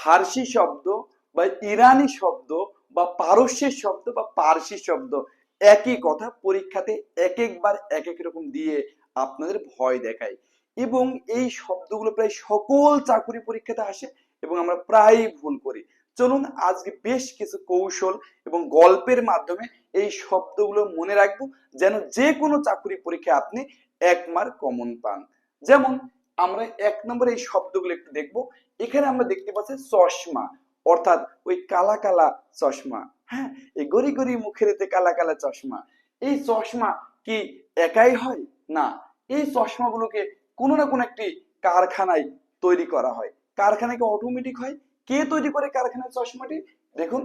ফার্সি শব্দ বা ইরানি শব্দ বা পারস্যের শব্দ বা পার্সি শব্দ একই কথা পরীক্ষাতে এক একবার এক এক রকম দিয়ে আপনাদের ভয় দেখায়। এবং এই শব্দগুলো প্রায় সকল চাকুরি পরীক্ষাতে আসে এবং আমরা প্রায়ই ভুল করি। চলুন আজকে বেশ কিছু কৌশল এবং গল্পের মাধ্যমে এই শব্দগুলো মনে রাখব যেন যে কোনো চাকুরি পরীক্ষায় আপনি এক মার্ক কমন পান। যেমন আমরা এক নম্বরে এই শব্দগুলো একটু দেখব। এখানে আমরা দেখতে পাচ্ছি চশমা, অর্থাৎ ওই কালা কালা চশমা হ্যাঁ? এই গড়ি গড়ি মুখের এতে কালা কালা চশমা। এই চশমা কি একাই হয়? না। এই চশমাগুলোকে কোনো না কোনো একটি কারখানায় তৈরি করা হয়। কারখানায় কি অটোমেটিক হয়। কে তৈরি করে কারখানায় চশমাটি? দেখুন,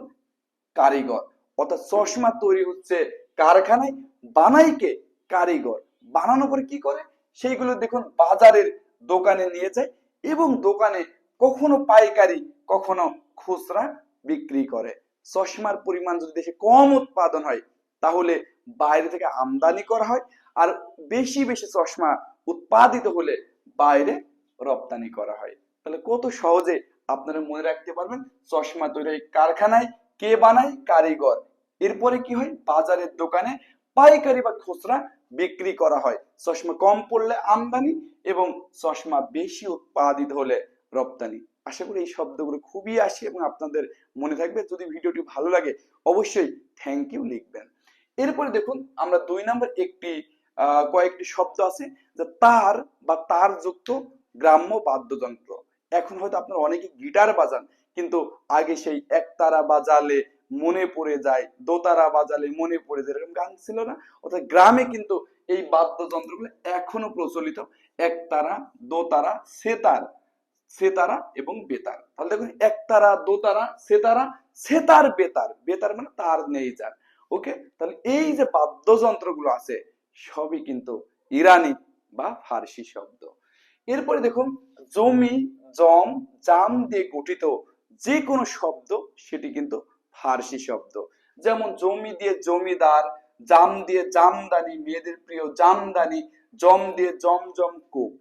কারিগর। অর্থাৎ চশমা তৈরি হচ্ছে কারখানায় বানাই কে কারিগর। বানানোর পরে কি করে? সেইগুলো দেখুন, বাজারের দোকানে নিয়ে যায় এবং দোকানে কখনো পাইকারি, কখনো খুচরা বিক্রি করে। চশমার পরিমাণ যদি দেশে কম উৎপাদন হয়, তাহলে বাইরে থেকে আমদানি করা হয় আর বেশি বেশি চশমা উৎপাদিত হলে বাইরে রপ্তানি করা হয়। তাহলে কত সহজে আপনারা মনে রাখতে পারবেন, চশমা তৈরি কারখানায়, কে বানায়? কারিগর। এরপরে কি হয়? বাজারের দোকানে পাইকারি বা খুচরা বিক্রি করা হয়। চশমা কম পড়লে আমদানি এবং চশমা বেশি উৎপাদিত হলে রপ্তানি। আশা করি এই শব্দগুলো খুবই আসে এবং আপনাদের মনে থাকবে। যদি ভিডিওটি ভালো লাগে, অবশ্যই থ্যাংক ইউ লিখবেন। এরপরে দেখুন, আমরা দুই নম্বর একটি কয়েকটি শব্দ আছে যে তার বা তার যুক্ত গ্রাম্য বাদ্যযন্ত্র। এখন হয়তো আপনারা অনেকে গিটার বাজান, কিন্তু আগে সেই একতারা বাজালে মনে পড়ে যায়, দোতারা বাজালে মনে পড়ে যায়, এরকম গান ছিল না? অর্থাৎ গ্রামে কিন্তু এই বাদ্যযন্ত্রগুলো এখনও প্রচলিত। একতারা, দোতারা, সেতার, সেতারা এবং বেতার। তাহলে দেখুন, একতারা, দোতারা, সেতারা, সেতার, বেতার। বেতার মানে তার নেই যার। ওকে? তাহলে এই যে বাদ্যযন্ত্রগুলো আছে, সবই কিন্তু ইরানি বা ফার্সি শব্দ। এরপরে দেখুন, জমি, জম, জাম দিয়ে গঠিত যে কোনো শব্দ, সেটি কিন্তু ফার্সি শব্দ। যেমন জমি দিয়ে জমিদার, জাম দিয়ে জামদানি, মেয়েদের প্রিয় জামদানি, জম দিয়ে জমজম কূপ।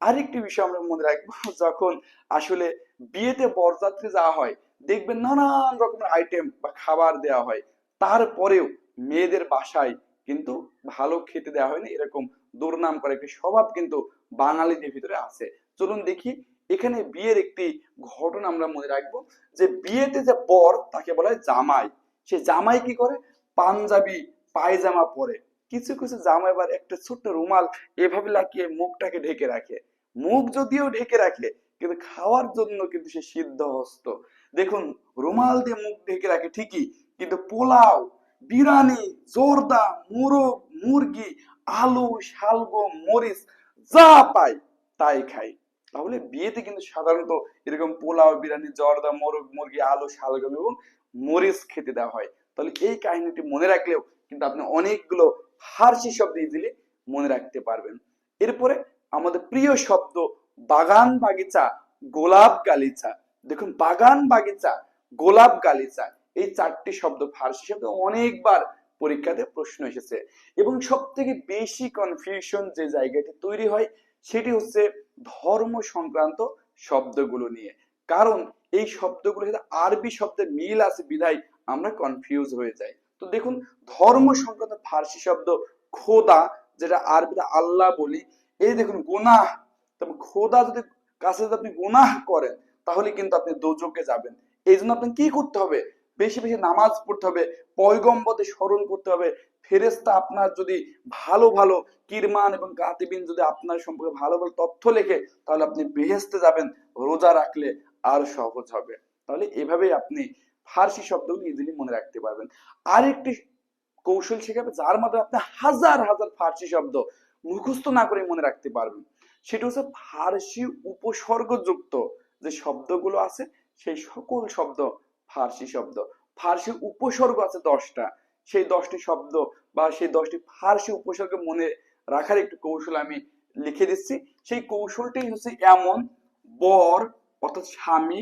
আরেকটি বিষয় আমরা মনে রাখব, যখন আসলে বিয়েতে বরযাত্রী যাওয়া হয়, দেখবেন নানান রকমের আইটেম বা খাবার দেওয়া হয়। তারপরেও মেয়েদের বাসায় কিন্তু ভালো খেতে দেওয়া হয় না এরকম দুর্নাম করে একটি স্বভাব কিন্তু বাঙালিদের ভিতরে আছে। চলুন দেখি এখানে বিয়ের একটি ঘটনা আমরা মনে রাখব যে বিয়েতে যে বর তাকে বলা হয় জামাই। সে জামাই কি করে? পাঞ্জাবি, পায়জামা পরে। কিছু কিছু জামাই আবার একটা ছোট্ট রুমাল এভাবে লাগিয়ে মুখটাকে ঢেকে রাখে। মুখ যদিও ঢেকে রাখে, কিন্তু খাওয়ার জন্য কিন্তু সে সিদ্ধ হস্ত দেখুন, রুমাল দিয়ে মুখ ঢেকে রাখে ঠিকই, কিন্তু পোলাও, বিরিয়ানি, জোরদা, মুরগ, মুরগি, আলু, শালগম, মরিচ যা পাই তাই খাই তাহলে বিয়েতে কিন্তু সাধারণত এরকম পোলাও, বিরিয়ানি, জর্দা, মোরগ, মুরগি, আলু, শালগম এবং মরিচ খেতে দেওয়া হয়। তাহলে এই কাহিনীটি মনে রাখলেও কিন্তু আপনি অনেকগুলো ফার্সি শব্দ ইজিলি মনে রাখতে পারবেন। এরপরে আমাদের প্রিয় শব্দ, বাগান বাগিচা, গোলাপ গালিচা। দেখুন, বাগান বাগিচা, গোলাপ গালিচা, এই চারটি শব্দ ফার্সি শব্দ অনেকবার পরীক্ষাতে প্রশ্ন এসেছে। এবং সব থেকে বেশি কনফিউশন যে জায়গাটি তৈরি হয়, সেটি হচ্ছে ধর্ম সংক্রান্ত শব্দগুলো নিয়ে। কারণ এই শব্দগুলোর সাথে আরবি শব্দের মিল আছে বিধায় আমরা কনফিউজ হয়ে যাই। তো দেখুন, ধর্ম সংক্রান্ত ফার্সি শব্দ খোদা, যেটা আরবিতে আল্লাহ বলি, এই দেখুন গুনাহ। তবে খোদা যদি কাছে আপনি গুনাহ করেন, তাহলে কিন্তু আপনি দোজকে যাবেন। এই জন্য আপনাকে কি করতে হবে? বেশি বেশি নামাজ পড়তে হবে পয়গম্বদের স্মরণ করতে হবে ফেরেস্তা আপনার যদি ভালো ভালো কিরমান এবং কাতিবিন যদি আপনার সম্পর্কে ভালো ভালো তথ্য লেখে, তাহলে আপনি বেহেস্তে যাবেন, রোজা রাখলে আর সহজ হবে। তাহলে এভাবেই আপনি ফার্সি শব্দগুলো ইজিলি মনে রাখতে পারবেন। আরেকটি কৌশল শেখাবে, যার মাধ্যমে আপনি হাজার হাজার ফার্সি শব্দ মুখস্থ না করে মনে রাখতে পারবেন। সেটা হচ্ছে ফার্সি উপসর্গযুক্ত যে শব্দগুলো আছে, সেই সকল শব্দ ফার্সি শব্দ। ফার্সি উপসর্গ আছে দশটা। সেই দশটি শব্দ বা সেই দশটি ফার্সি উপসর্গ মনে রাখার একটি কৌশল আমি লিখে দিচ্ছি। সেই কৌশলটি হচ্ছে এমন, বর, অর্থাৎ স্বামী,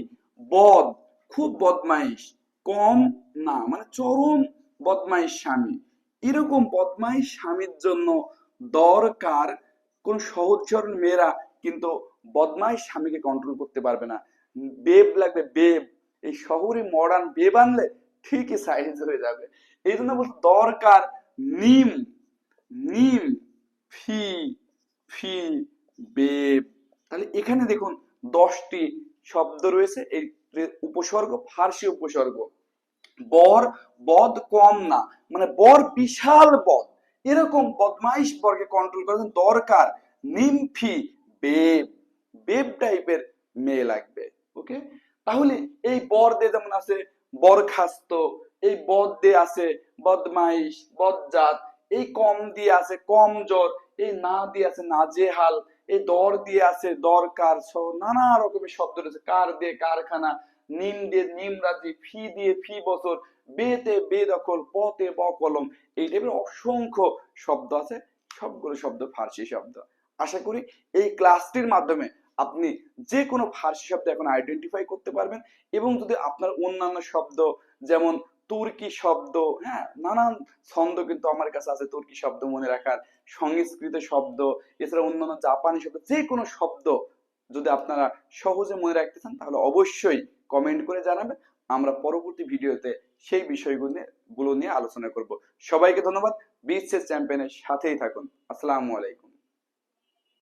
বদ, খুব বদমাইশ, কম না মানে চরম বদমাইশ স্বামী। এরকম বদমাইশ স্বামীর জন্য দরকার কোন সহজ সরল মেয়েরা কিন্তু বদমাইশ স্বামীকে কন্ট্রোল করতে পারবে না। বেব লাগবে, বেব। এই শহরে মডার্ন বেব আনলে ঠিকই সাইজ হয়ে যাবে। এই জন্য বলছি দরকার নিম নিম, ফি ফি, বেব। তাহলে এখানে দেখুন দশটি শব্দ রয়েছে, এই উপসর্গ, ফার্সি উপসর্গ। বর, বদ, কম না মানে বর বিশাল বদ। এরকম বদমাইশ বরকে কন্ট্রোল করার জন্য দরকার নিমফি বেব। বেব টাইপের মেয়ে লাগবে ওকে তাহলে এই বর দিয়ে যেমন আছে, বরখাস্ত এই বদ দিয়ে আছে বদমাইশ, বদজাত, এই কম দিয়ে আছে কম জ্বর এই না দিয়ে আছে নাজেহাল, এই দর দিয়ে আছে দরকার সহ নানা রকমের শব্দ রয়েছে। কার দিয়ে কারখানা, নিম দিয়ে নিম রাজি, ফি দিয়ে ফি বছর বেতে বেদখল পতে বকলম এই টাইপের অসংখ্য শব্দ আছে। সবগুলো শব্দ ফার্সি শব্দ। আশা করি এই ক্লাসটির মাধ্যমে আপনি যে কোনো ফার্সি শব্দ এখন আইডেন্টিফাই করতে পারবেন এবং যদি আপনার অন্যান্য শব্দ যেমন তুর্কি শব্দ হ্যাঁ নানান ছন্দ কিন্তু আমার কাছে আছে তুর্কি শব্দ মনে রাখার। সংস্কৃত শব্দ, এছাড়া অন্যান্য জাপানি শব্দ যে কোনো শব্দ যদি আপনারা সহজে মনে রাখতে চান, তাহলে অবশ্যই কমেন্ট করে জানাবেন। আমরা পরবর্তী ভিডিওতে সেই বিষয়গুলো গুলো নিয়ে আলোচনা করব। সবাইকে ধন্যবাদ। বিশ্বের চ্যাম্পিয়নের সাথেই থাকুন। আসসালামু আলাইকুম।